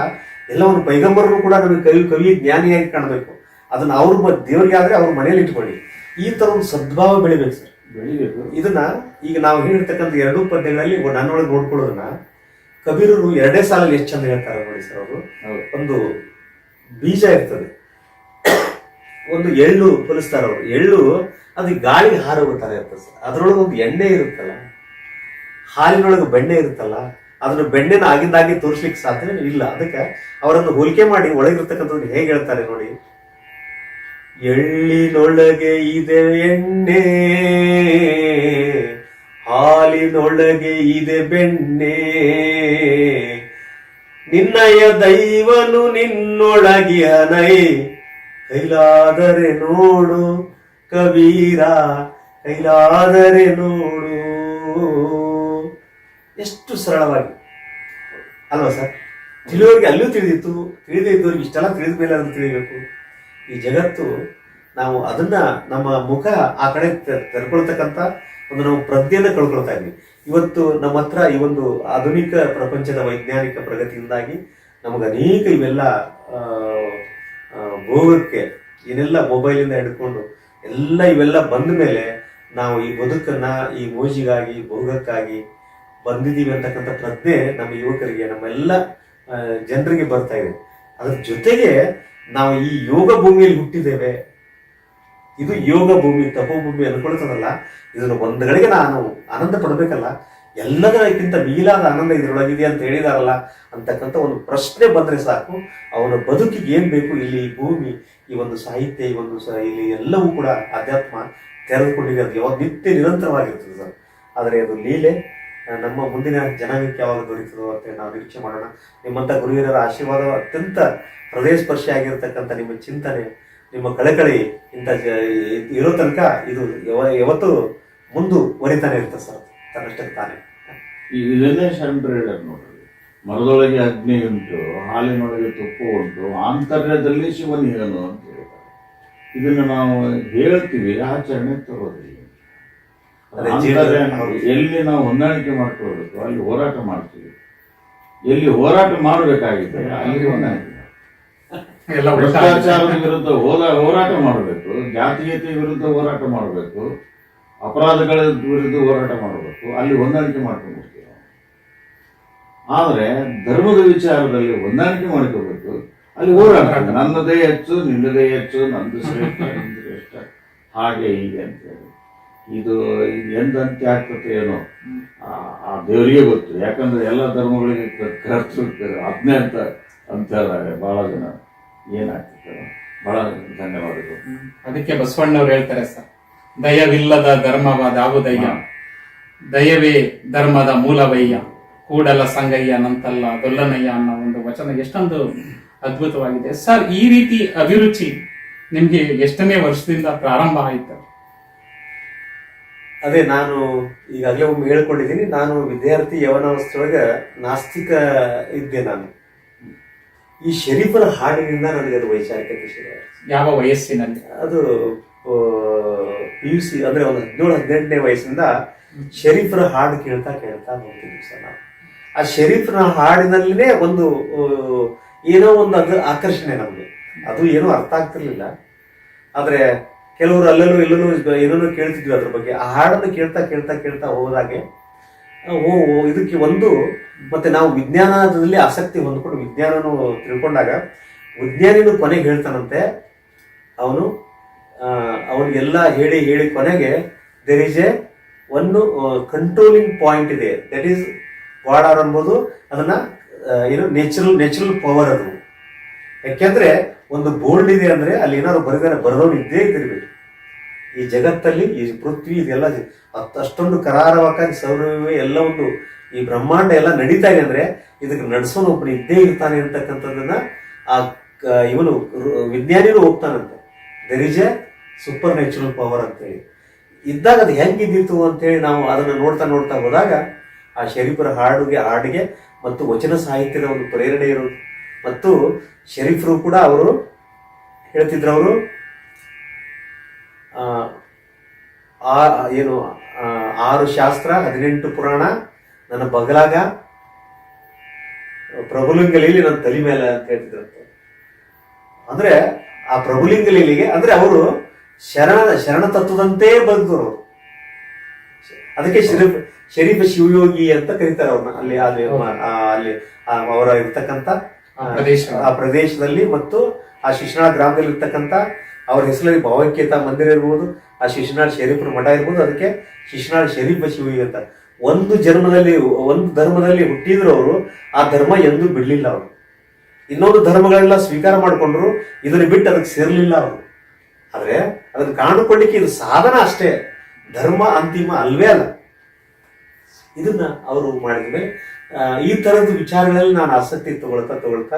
[SPEAKER 2] ಎಲ್ಲವನ್ನು ಪೈಗಂಬರರು ಕೂಡ ನಮಗೆ ಕವಿ ಕವಿ ಜ್ಞಾನಿಯಾಗಿ ಕಾಣಬೇಕು. ಅದನ್ನ ಅವ್ರ ದೇವರಿಗೆ ಆದ್ರೆ ಅವ್ರ ಮನೇಲಿ ಇಟ್ಕೊಳ್ಳಿ. ಈ ತರ ಒಂದು ಸದ್ಭಾವ ಬೆಳಿಬೇಕು ಸರ್.
[SPEAKER 1] ಬೆಳಿಬೇಕು.
[SPEAKER 2] ಇದನ್ನ ಈಗ ನಾವು ಹೇಳಿರ್ತಕ್ಕಂಥ ಎರಡೂ ಪದ್ಯಗಳಲ್ಲಿ ನನ್ನೊಳಗೆ ನೋಡ್ಕೊಳ್ಳೋದನ್ನ ಕಬೀರರು ಎರಡೇ ಸಾಲಲ್ಲಿ ಎಷ್ಟು ಚಂದ ಹೇಳ್ತಾರೆ ನೋಡಿ ಸರ್ ಅವರು. ಒಂದು ಬೀಜ ಇರ್ತದೆ. ಒಂದು ಎಳ್ಳು ಹೊಲಿಸ್ತಾರೆ ಅವರು. ಎಳ್ಳು ಅದು ಗಾಳಿಗೆ ಹಾರೋಗುತ್ತಾರೆ ಇರ್ತದೆ ಅದರೊಳಗೆ ಒಂದು ಎಣ್ಣೆ ಇರುತ್ತಲ್ಲ, ಹಾಲಿನೊಳಗೆ ಬೆಣ್ಣೆ ಇರುತ್ತಲ್ಲ, ಅದನ್ನ ಬೆಣ್ಣೆನ ಆಗಿಂದಾಗಿ ತೋರಿಸ್ಲಿಕ್ಕೆ ಸಾಧ್ಯ ಇಲ್ಲ. ಅದಕ್ಕೆ ಅವರನ್ನು ಹೋಲಿಕೆ ಮಾಡಿ ಒಳಗಿರ್ತಕ್ಕಂಥದ್ದು ಹೇಗೆ ಹೇಳ್ತಾರೆ ನೋಡಿ. ಎಳ್ಳಿನೊಳಗೆ ಇದೆ ಎಣ್ಣೆ, ಹಾಲಿನೊಳಗೆ ಇದೆ ಬೆಣ್ಣೆ ನಿನ್ನಯ ದೈವನು ನಿನ್ನೊಳಗಿಯನೈ ಕೈಲಾದರೆ ನೋಡು ಕಬೀರ, ಕೈಲಾದರೆ ನೋಡು. ಎಷ್ಟು ಸರಳವಾಗಿ. ಅಲ್ವಾ ಸರ್? ತಿಳಿಯೋರಿಗೆ ಅಲ್ಲೂ ತಿಳಿದಿತ್ತು. ತಿಳಿದೇ ಇದ್ದವ್ರಿಗೆ ಇಷ್ಟೆಲ್ಲ ತಿಳಿದ ಮೇಲೆ ಅದನ್ನು ತಿಳಿಬೇಕು. ಈ ಜಗತ್ತು ನಾವು ಅದನ್ನ ನಮ್ಮ ಮುಖ ಆ ಕಡೆ ತೆರ್ಕೊಳ್ತಕ್ಕಂಥ ಒಂದು ನಾವು ಪ್ರಜ್ಞೆಯನ್ನು ಕಳ್ಕೊಳ್ತಾ ಇದ್ವಿ. ಇವತ್ತು ನಮ್ಮ ಹತ್ರ ಈ ಒಂದು ಆಧುನಿಕ ಪ್ರಪಂಚದ ವೈಜ್ಞಾನಿಕ ಪ್ರಗತಿಯಿಂದಾಗಿ ನಮಗೆ ಅನೇಕ ಇವೆಲ್ಲ ಭೋಗಕ್ಕೆ ಏನೆಲ್ಲ ಮೊಬೈಲಿಂದ ಹಿಡ್ಕೊಂಡು ಎಲ್ಲ ಇವೆಲ್ಲ ಬಂದ ಮೇಲೆ ನಾವು ಈ ಬದುಕನ್ನ, ಈ ಮೋಜಿಗಾಗಿ ಭೋಗಕ್ಕಾಗಿ ಬಂದಿದ್ದೀವಿ ಅಂತಕ್ಕಂಥ ಪ್ರಜ್ಞೆ ನಮ್ಮ ಯುವಕರಿಗೆ ನಮ್ಮೆಲ್ಲ ಜನರಿಗೆ ಬರ್ತಾ ಇದೆ. ಅದ್ರ ಜೊತೆಗೆ ನಾವು ಈ ಯೋಗ ಭೂಮಿಯಲ್ಲಿ ಹುಟ್ಟಿದ್ದೇವೆ. ಇದು ಯೋಗ ಭೂಮಿ ತಪೋಭೂಮಿ ಅನ್ಕೊಳ್ತದಲ್ಲ ಇದನ್ನು ಒಂದು ಗಳಿಗೆ ನಾನು ಆನಂದ ಪಡಬೇಕಲ್ಲ ಎಲ್ಲದಕ್ಕಿಂತ ಮೀಲಾದ ಆನಂದ ಇದರೊಳಗಿದೆ ಅಂತ ಹೇಳಿದಾರಲ್ಲ, ಅಂತಕ್ಕಂಥ ಒಂದು ಪ್ರಶ್ನೆ ಬಂದ್ರೆ ಸಾಕು. ಅವನ ಬದುಕಿಗೆ ಏನ್ ಬೇಕು? ಇಲ್ಲಿ ಈ ಭೂಮಿ, ಈ ಒಂದು ಸಾಹಿತ್ಯ, ಈ ಒಂದು ಇಲ್ಲಿ ಎಲ್ಲವೂ ಕೂಡ ಅಧ್ಯಾತ್ಮ ತೆರೆದುಕೊಂಡಿದೆ. ಅದು ಯಾವಾಗ ನಿತ್ಯ ನಿರಂತರವಾಗಿರ್ತದೆ ಸರ್. ಆದರೆ ಅದು ಲೀಲೆ, ನಮ್ಮ ಮುಂದಿನ ಜನಾಂಗಕ್ಕೆ ಯಾವಾಗ ದೊರೀತದೋ ಅಂತ ನಾವು ನಿರೀಕ್ಷೆ ಮಾಡೋಣ. ನಿಮ್ಮಂಥ ಗುರುವಿನ ಆಶೀರ್ವಾದ ಅತ್ಯಂತ ಹೃದಯ ಸ್ಪರ್ಶಿ ಆಗಿರ್ತಕ್ಕಂಥ ನಿಮ್ಮ ಚಿಂತನೆ ನಿಮ್ಮ ಕಳಕಳಿ ಇಂಥ ಇರೋ ತನಕ ಇದು ಯಾವ- ಮುಂದು ಮುಂದುವರಿತಾನೆ ಇರ್ತದೆ ಸರ್ ತನ್ನಷ್ಟಕ್ಕೆ ತಾನೇ.
[SPEAKER 1] ಈ ಹೇಳ್ಯಾರ ನೋಡ್ರಿ ಮರದೊಳಗೆ ಅಗ್ನಿ ಉಂಟು ಹಾಲಿನೊಳಗೆ ತುಪ್ಪು ಉಂಟು ಆಂತರ್ಯದಲ್ಲಿ ಶಿವನಿಗನು ಅಂತ ಹೇಳ್ತಾರೆ. ಇದನ್ನು ನಾವು ಹೇಳ್ತೀವಿ ಆಚರಣೆ ತರೋದಿಲ್ಲ ಎಲ್ಲಿ ನಾವು ಹೊಂದಾಣಿಕೆ ಮಾಡ್ಕೊಳ್ಬೇಕು ಅಲ್ಲಿ ಹೋರಾಟ ಮಾಡ್ತೀವಿ. ಎಲ್ಲಿ ಹೋರಾಟ ಮಾಡಬೇಕಾಗಿದೆ ಅಲ್ಲಿ ಹೊಂದಾಣಿಕೆ.
[SPEAKER 3] ಎಲ್ಲ
[SPEAKER 1] ಭ್ರಷ್ಟಾಚಾರದ ವಿರುದ್ಧ ಹೋದ ಹೋರಾಟ ಮಾಡಬೇಕು ಜಾತೀಯತೆ ವಿರುದ್ಧ ಹೋರಾಟ ಮಾಡಬೇಕು ಅಪರಾಧಗಳ ವಿರುದ್ಧ ಹೋರಾಟ ಮಾಡಬೇಕು ಅಲ್ಲಿ ಹೊಂದಾಣಿಕೆ ಮಾಡ್ಕೊಂಡು ಹೋಗ್ತೀವಿ ಆದರೆ ಧರ್ಮದ ವಿಚಾರದಲ್ಲಿ ಹೊಂದಾಣಿಕೆ ಮಾಡ್ಕೋಬೇಕು ಅಲ್ಲಿ ಹೋರಾಟ ನನ್ನದೇ ಹೆಚ್ಚು ನಿನ್ನದೇ ಹೆಚ್ಚು ನಂದು ಶ್ರೇಷ್ಠ ನಿಂದು ಶ್ರೇಷ್ಠ. ಹಾಗೆ ಹೀಗೆ ಅಂತೇಳಿ. ಇದು ಇದು ಎಂದಂತೆ ಆಗ್ತದೆ ಏನೋ ಆ- ದೇವರಿಗೆ ಗೊತ್ತು. ಯಾಕಂದ್ರೆ ಎಲ್ಲ ಧರ್ಮಗಳಿಗೆ ಕರ್ತೃ ಅಜ್ಞೆ ಅಂತ ಅಂತ ಹೇಳ್ತಾರೆ ಬಹಳ ಜನ. ಏನಾಗ್ತದೆ ಬಹಳ ಧನ್ಯವಾದಗಳು.
[SPEAKER 3] ಅದಕ್ಕೆ ಬಸವಣ್ಣವ್ರು ಹೇಳ್ತಾರೆ ಸರ್ ದಯವಿಲ್ಲದ ಧರ್ಮವಾದ ಧರ್ಮವಾದಾವುದಯ್ಯ ದಯವೇ ಧರ್ಮದ ಮೂಲವಯ್ಯ. ಕೂಡಲ ಸಂಗಯ್ಯ ನಂತಲ್ಲ ದೊಲ್ಲನಯ್ಯ ಅನ್ನೋ ಒಂದು ವಚನ ಎಷ್ಟೊಂದು ಅದ್ಭುತವಾಗಿದೆ. ಸರ್ ಈ ರೀತಿ ಅಭಿರುಚಿ ನಿಮ್ಗೆ ಎಷ್ಟನೇ ವರ್ಷದಿಂದ ಪ್ರಾರಂಭ ಆಯ್ತು?
[SPEAKER 2] ಅದೇ ನಾನು ಈಗಾಗಲೇ ಒಮ್ಮೆ ಹೇಳ್ಕೊಂಡಿದ್ದೀನಿ ನಾನು ವಿದ್ಯಾರ್ಥಿ ಯವನಾವಸ್ಥೆಯೊಳಗೆ ನಾಸ್ತಿಕ ಇದ್ದೆ ನಾನು. ಈ ಶರೀಫರ ಹಾಡಿನಿಂದ ನನಗೆ ಅದು ವೈಚಾರಿಕತೆ ಶುರು
[SPEAKER 3] ಯಾವ ವಯಸ್ಸಿನಲ್ಲಿ?
[SPEAKER 2] ಅದು ಪಿ ಯು ಸಿ ಅಂದ್ರೆ ಒಂದು ಹದಿನೇಳು ಹದಿನೆಂಟನೇ ವಯಸ್ಸಿಂದ ಶರೀಫರ ಹಾಡು ಕೇಳ್ತಾ ಕೇಳ್ತಾ ಹೋಗ್ತೀವಿ ಸರ್ ನಾವು. ಆ ಶರೀಫ್ನ ಹಾಡಿನಲ್ಲಿನೇ ಒಂದು ಏನೋ ಒಂದು ಅದು ಆಕರ್ಷಣೆ ನಮಗೆ. ಅದು ಏನೂ ಅರ್ಥ ಆಗ್ತಿರ್ಲಿಲ್ಲ. ಆದ್ರೆ ಕೆಲವರು ಅಲ್ಲಲ್ಲೂ ಇಲ್ಲೂ ಏನೇನೋ ಕೇಳ್ತಿದ್ವಿ ಅದ್ರ ಬಗ್ಗೆ. ಆ ಹಾಡನ್ನು ಕೇಳ್ತಾ ಕೇಳ್ತಾ ಕೇಳ್ತಾ ಹೋದಾಗೆ ಓ ಇದಕ್ಕೆ ಒಂದು, ಮತ್ತೆ ನಾವು ವಿಜ್ಞಾನದಲ್ಲಿ ಆಸಕ್ತಿ ಹೊಂದ್ಕೊಂಡು ವಿಜ್ಞಾನನು ತಿಳ್ಕೊಂಡಾಗ, ವಿಜ್ಞಾನಿನೂ ಕೊನೆಗೆ ಹೇಳ್ತಾನಂತೆ, ಅವನು ಅವನಿಗೆಲ್ಲ ಹೇಳಿ ಹೇಳಿ ಕೊನೆಗೆ ದೇರ್ ಈಸ್ ಎ ಒಂದು ಕಂಟ್ರೋಲಿಂಗ್ ಪಾಯಿಂಟ್ ಇದೆ. ದಟ್ ಈಸ್ ವಾಡಾರ್ ಅನ್ಬೋದು ಅದನ್ನ ಏನು ನ್ಯಾಚುರಲ್ ನ್ಯಾಚುರಲ್ ಪವರ್ ಅದು. ಯಾಕೆಂದ್ರೆ, ಒಂದು ಬೋರ್ಡ್ ಇದೆ ಅಂದ್ರೆ ಅಲ್ಲಿ ಏನಾದ್ರು ಬರಿದರೆ ಬರೆದವನು ಇದ್ದೇ ಇದ್ದಿರ್ಬೇಕು. ಈ ಜಗತ್ತಲ್ಲಿ ಈ ಪೃಥ್ವಿ ಇದೆಲ್ಲ ಅಷ್ಟೊಂದು ಕರಾರವಾಗಿ ಸೌರವ್ಯವೇ ಎಲ್ಲ ಒಂದು ಈ ಬ್ರಹ್ಮಾಂಡ ಎಲ್ಲ ನಡೀತಾ ಇದೆ ಅಂದ್ರೆ ಇದಕ್ಕೆ ನಡೆಸೋನು ಒಬ್ಬನು ಇದ್ದೇ ಇರ್ತಾನೆ ಅಂತಕ್ಕಂಥದ್ದನ್ನ ಆ ಇವನು ವಿಜ್ಞಾನಿನೂ ಹೋಗ್ತಾನಂತೆ there is a supernatural power ಅಂತೇಳಿ. ಇದ್ದಾಗ ಅದು ಹೆಂಗಿದ್ದಿತ್ತು ಅಂತೇಳಿ ನಾವು ಅದನ್ನು ನೋಡ್ತಾ ನೋಡ್ತಾ ಹೋದಾಗ ಆ ಶರೀಫರ ಹಾಡುಗೆ, ಹಾಡಿಗೆ ಮತ್ತು ವಚನ ಸಾಹಿತ್ಯದ ಒಂದು ಪ್ರೇರಣೆ ಇರೋದು ಮತ್ತು ಶರೀಫರು ಕೂಡ ಅವರು ಹೇಳ್ತಿದ್ರು ಅವರು ಆ ಏನು ಆರು ಶಾಸ್ತ್ರ ಹದಿನೆಂಟು ಪುರಾಣ ನನ್ನ ಬಗಲಾಗ ಪ್ರಭುಲಿಂಗ ಲೀಲಿ ನನ್ನ ತಲೆ ಮೇಲೆ ಅಂತ ಹೇಳ್ತಿದ್ರಂತೆ ಅಂದ್ರೆ ಆ ಪ್ರಭುಲಿಂಗ ಲೀಲಿಗೆ ಅಂದ್ರೆ ಅವರು ಶರಣ ಶರಣ ತತ್ವದಂತೆ ಬಂದರು ಅದಕ್ಕೆ ಶರೀಫ್ ಶರೀಫ ಶಿವಯೋಗಿ ಅಂತ ಕರೀತಾರೆ ಅವ್ರನ್ನ. ಅಲ್ಲಿ ಅಲ್ಲಿ ಅಲ್ಲಿ ಅವರ ಇರ್ತಕ್ಕಂಥ.
[SPEAKER 3] ಆ
[SPEAKER 2] ಪ್ರದೇಶದಲ್ಲಿ ಮತ್ತು ಆ ಶಿಕ್ಷಣ ಗ್ರಾಮದಲ್ಲಿ ಇರ್ತಕ್ಕಂಥ ಅವ್ರ ಹೆಸರಲ್ಲಿ ಭಾವೈಕ್ಯತಾ ಮಂದಿರ ಇರ್ಬೋದು, ಆ ಶಿಶುನಾಳ್ ಶರೀಫ್ರ ಮಠ ಇರ್ಬೋದು, ಅದಕ್ಕೆ ಶಿಶುನಾಳ್ ಶರೀಫ ಶಿವಿ ಅಂತ. ಒಂದು ಜನ್ಮದಲ್ಲಿ, ಒಂದು ಧರ್ಮದಲ್ಲಿ ಹುಟ್ಟಿದ್ರು ಅವರು, ಆ ಧರ್ಮ ಎಂದೂ ಬಿಡಲಿಲ್ಲ ಅವರು. ಇನ್ನೊಂದು ಧರ್ಮಗಳೆಲ್ಲ ಸ್ವೀಕಾರ ಮಾಡಿಕೊಂಡ್ರು, ಇದನ್ನ ಬಿಟ್ಟು ಅದಕ್ಕೆ ಸೇರಲಿಲ್ಲ ಅವರು. ಆದ್ರೆ ಅದನ್ನು ಕಾಣುಕೊಳ್ಳಿಕ್ಕೆ ಇದು ಸಾಧನ ಅಷ್ಟೇ. ಧರ್ಮ ಅಂತಿಮ ಅಲ್ವೇ ಅಲ್ಲ. ಇದನ್ನ ಅವರು ಮಾಡಿದ್ಮೇಲೆ ಈ ತರದ ವಿಚಾರಗಳಲ್ಲಿ ನಾನು ಆಸಕ್ತಿ ತಗೊಳ್ತಾ ತಗೊಳ್ತಾ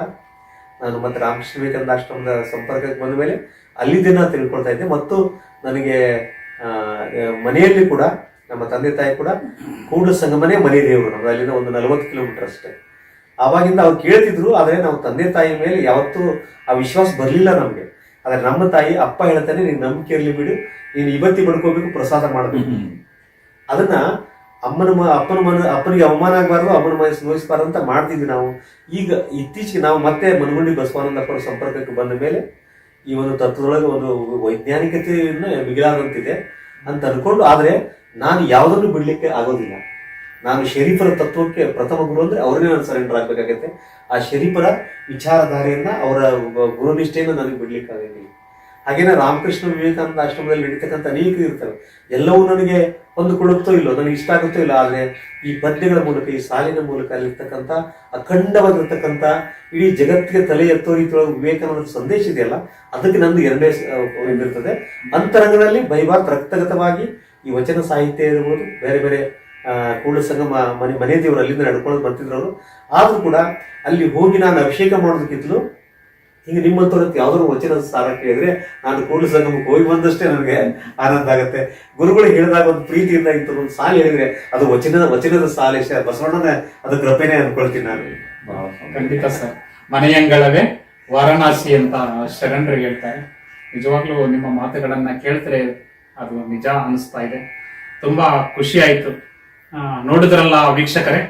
[SPEAKER 2] ನಾನು ಮತ್ತೆ ರಾಮಕೃಷ್ಣ ವಿವೇಕಾನಂದ ಆಶ್ರಮದ ಸಂಪರ್ಕಕ್ಕೆ ಬಂದ ಮೇಲೆ ಅಲ್ಲಿದ್ದನ್ನ ತಿಳ್ಕೊಳ್ತಾ ಇದ್ದೆ. ಮತ್ತು ನನಗೆ ಮನೆಯಲ್ಲಿ ಕೂಡ ನಮ್ಮ ತಂದೆ ತಾಯಿ ಕೂಡ ಕೂಡು ಸಂಗಮನೆ ಮನೆ ದೇವರು ನಮ್ದು. ಅಲ್ಲಿಂದ ಒಂದು ನಲವತ್ತು ಕಿಲೋಮೀಟರ್ ಅಷ್ಟೇ. ಆವಾಗಿಂದ ಅವ್ರು ಕೇಳ್ತಿದ್ರು ಆದರೆ ನಾವು ತಂದೆ ತಾಯಿ ಮೇಲೆ ಯಾವತ್ತೂ ಆ ವಿಶ್ವಾಸ ಬರಲಿಲ್ಲ ನಮಗೆ. ಆದರೆ ನಮ್ಮ ತಾಯಿ ಅಪ್ಪ ಹೇಳ್ತಾನೆ ನೀನು ನಂಬಿಕೆ ಇರಲಿ ಬಿಡು. ನೀನು ಇವತ್ತಿ ಬಡ್ಕೋಬೇಕು ಪ್ರಸಾದ ಮಾಡಬೇಕು. ಅದನ್ನ ಅಮ್ಮನ ಮ, ಅಪ್ಪನ ಮನ, ಅಪ್ಪನಿಗೆ ಅವಮಾನ ಆಗಬಾರ್ದು, ಅಮ್ಮನ ಮನಸ್ಸು ನೋಯಿಸಬಾರ್ದು ಅಂತ ಮಾಡ್ತಿದ್ವಿ ನಾವು. ಈಗ ಇತ್ತೀಚೆಗೆ ನಾವು ಮತ್ತೆ ಮನಗುಂಡಿ ಬಸವಾನಂದಪ್ಪರ ಸಂಪರ್ಕಕ್ಕೆ ಬಂದ ಮೇಲೆ ಈ ಒಂದು ತತ್ವದೊಳಗೆ ಒಂದು ವೈಜ್ಞಾನಿಕತೆಯನ್ನು ಮಿಗಿಲಾದಂತಿದೆ ಅಂತ ಅನ್ಕೊಂಡು, ಆದರೆ ನಾನು ಯಾವುದನ್ನು ಬಿಡಲಿಕ್ಕೆ ಆಗೋದಿಲ್ಲ. ನಾನು ಶರೀಫರ ತತ್ವಕ್ಕೆ ಪ್ರಥಮ ಗುರು ಅಂದರೆ ಅವ್ರನ್ನೇ ನಾನು ಸರೆಂಡರ್ ಆಗಬೇಕಾಗತ್ತೆ. ಆ ಶರೀಫರ ವಿಚಾರಧಾರೆಯನ್ನ ಅವರ ಗುರುನಿಷ್ಠೆಯನ್ನು ನನಗೆ ಬಿಡ್ಲಿಕ್ಕೆ ಆಗೋದಿಲ್ಲ. ಹಾಗೇನೆ ರಾಮಕೃಷ್ಣ ವಿವೇಕಾನಂದ ಆಶ್ರಮದಲ್ಲಿ ನಡೀತಕ್ಕಂಥ ಅನೇಕ ಇರ್ತವೆ. ಎಲ್ಲವೂ ನನಗೆ ಒಂದು ಕೊಡುತ್ತೋ ಇಲ್ಲೋ ನನಗೆ ಇಷ್ಟ ಆಗುತ್ತೋ ಇಲ್ಲ, ಆದರೆ ಈ ಪದ್ಯಗಳ ಮೂಲಕ, ಈ ಸಾಲಿನ ಮೂಲಕ ಅಲ್ಲಿರ್ತಕ್ಕಂಥ ಅಖಂಡವಾಗಿರ್ತಕ್ಕಂಥ ಇಡೀ ಜಗತ್ತಿಗೆ ತಲೆ ಎತ್ತೋ ರೀತಿಯೊಳಗೆ ವಿವೇಕಾನಂದ ಸಂದೇಶ ಇದೆಯಲ್ಲ, ಅದಕ್ಕೆ ನಂದು ಎರಡನೇ ಇದಿರ್ತದೆ. ಅಂತರಂಗದಲ್ಲಿ ಬೈಬಾತ್ ರಕ್ತಗತವಾಗಿ ಈ ವಚನ ಸಾಹಿತ್ಯ ಇರ್ಬೋದು, ಬೇರೆ ಬೇರೆ ಕೂಡ ಸಂಗಮ ಮನೆ ಮನೆ ದೇವರು ಅಲ್ಲಿಂದ ನಡ್ಕೊಂಡು ಬರ್ತಿದ್ರು ಅವರು. ಆದ್ರೂ ಕೂಡ ಅಲ್ಲಿ ಹೋಗಿ ನಾನು ಅಭಿಷೇಕ ಮಾಡೋದಕ್ಕಿಂತಲೂ ಈಗ ನಿಮ್ಮಂಥವ್ರ ಯಾವ್ದಾದ್ರು ವಚನದ ಸಾರ ಕೇಳಿದ್ರೆ ನಾನು ಕೂಡ ಸಂಗಮಕ್ಕೆ ಹೋಗಿ ಬಂದಷ್ಟೇ ನನಗೆ ಆನಂದ ಆಗುತ್ತೆ. ಗುರುಗಳು ಹೇಳಿದಾಗ ಒಂದು ಪ್ರೀತಿಯಿಂದ ಇಂಥ ಒಂದು ಸಾಲ ಹೇಳಿದ್ರೆ ಅದು ವಚನದ ವಚನದ ಸಾಲ ಬಸವಣ್ಣನ ಅದು ಕೃಪೆನೇ ಅನ್ಕೊಳ್ತೀನಿ ನಾನು.
[SPEAKER 3] ಖಂಡಿತ ಸರ್. ಮನೆಯಂಗಳವೇ ವಾರಣಾಸಿ ಅಂತ ಶರಣರು ಹೇಳ್ತಾರೆ. ನಿಜವಾಗ್ಲೂ ನಿಮ್ಮ ಮಾತುಗಳನ್ನ ಕೇಳ್ತಾರೆ ಅದು ನಿಜ ಅನಿಸ್ತಾ ಇದೆ. ತುಂಬಾ ಖುಷಿ ಆಯ್ತು. ನೋಡಿದ್ರಲ್ಲ ವೀಕ್ಷಕರೇ,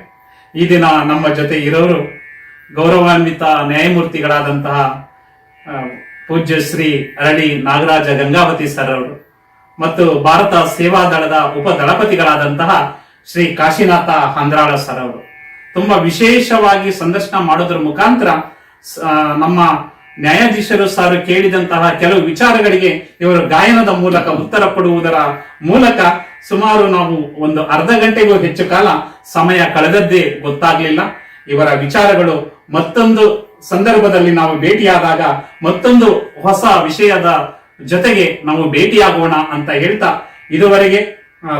[SPEAKER 3] ಈ ದಿನ ನಮ್ಮ ಜೊತೆ ಇರೋರು ಗೌರವಾನ್ವಿತ ನ್ಯಾಯಮೂರ್ತಿಗಳಾದಂತಹ ಪೂಜ್ಯ ಶ್ರೀ ಅರಳಿ ನಾಗರಾಜ ಗಂಗಾವತಿ ಸರ್ ಅವರು ಮತ್ತು ಭಾರತ ಸೇವಾ ದಳದ ಉಪ ದಳಪತಿಗಳಾದಂತಹ ಶ್ರೀ ಕಾಶಿನಾಥ ಹಂದ್ರಾಳ ಸರ್ ಅವರು. ತುಂಬಾ ವಿಶೇಷವಾಗಿ ಸಂದರ್ಶನ ಮಾಡೋದ್ರ ಮುಖಾಂತರ ನಮ್ಮ ನ್ಯಾಯಾಧೀಶರು ಸಾರು ಕೇಳಿದಂತಹ ಕೆಲವು ವಿಚಾರಗಳಿಗೆ ಇವರು ಗಾಯನದ ಮೂಲಕ ಉತ್ತರ ಕೊಡುವುದರ ಮೂಲಕ ಸುಮಾರು ನಾವು ಒಂದು ಅರ್ಧ ಗಂಟೆಗೂ ಹೆಚ್ಚು ಕಾಲ ಸಮಯ ಕಳೆದದ್ದೇ ಗೊತ್ತಾಗಲಿಲ್ಲ. ಇವರ ವಿಚಾರಗಳು ಮತ್ತೊಂದು ಸಂದರ್ಭದಲ್ಲಿ ನಾವು ಭೇಟಿಯಾದಾಗ ಮತ್ತೊಂದು ಹೊಸ ವಿಷಯದ ಜೊತೆಗೆ ನಾವು ಭೇಟಿಯಾಗೋಣ ಅಂತ ಹೇಳ್ತಾ ಇದುವರೆಗೆ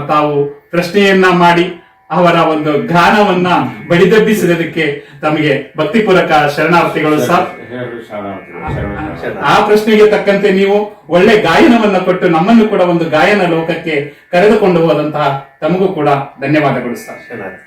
[SPEAKER 3] ತಾವು ಪ್ರಶ್ನೆಯನ್ನ ಮಾಡಿ ಅವರ ಒಂದು ಗಾನವನ್ನ ಬಡಿದೆಬ್ಬಿಸಿದಕ್ಕೆ ತಮಗೆ ಭಕ್ತಿಪೂರಕ ಶರಣಾರ್ಥಿಗಳು ಸರ್. ಆ ಪ್ರಶ್ನೆಗೆ ತಕ್ಕಂತೆ ನೀವು ಒಳ್ಳೆ ಗಾಯನವನ್ನ ಕೊಟ್ಟು ನಮ್ಮನ್ನು ಕೂಡ ಒಂದು ಗಾಯನ ಲೋಕಕ್ಕೆ ಕರೆದುಕೊಂಡು ಹೋದಂತಹ ತಮಗೂ ಕೂಡ ಧನ್ಯವಾದಗಳು ಸರ್
[SPEAKER 2] ಚೆನ್ನಾಗಿ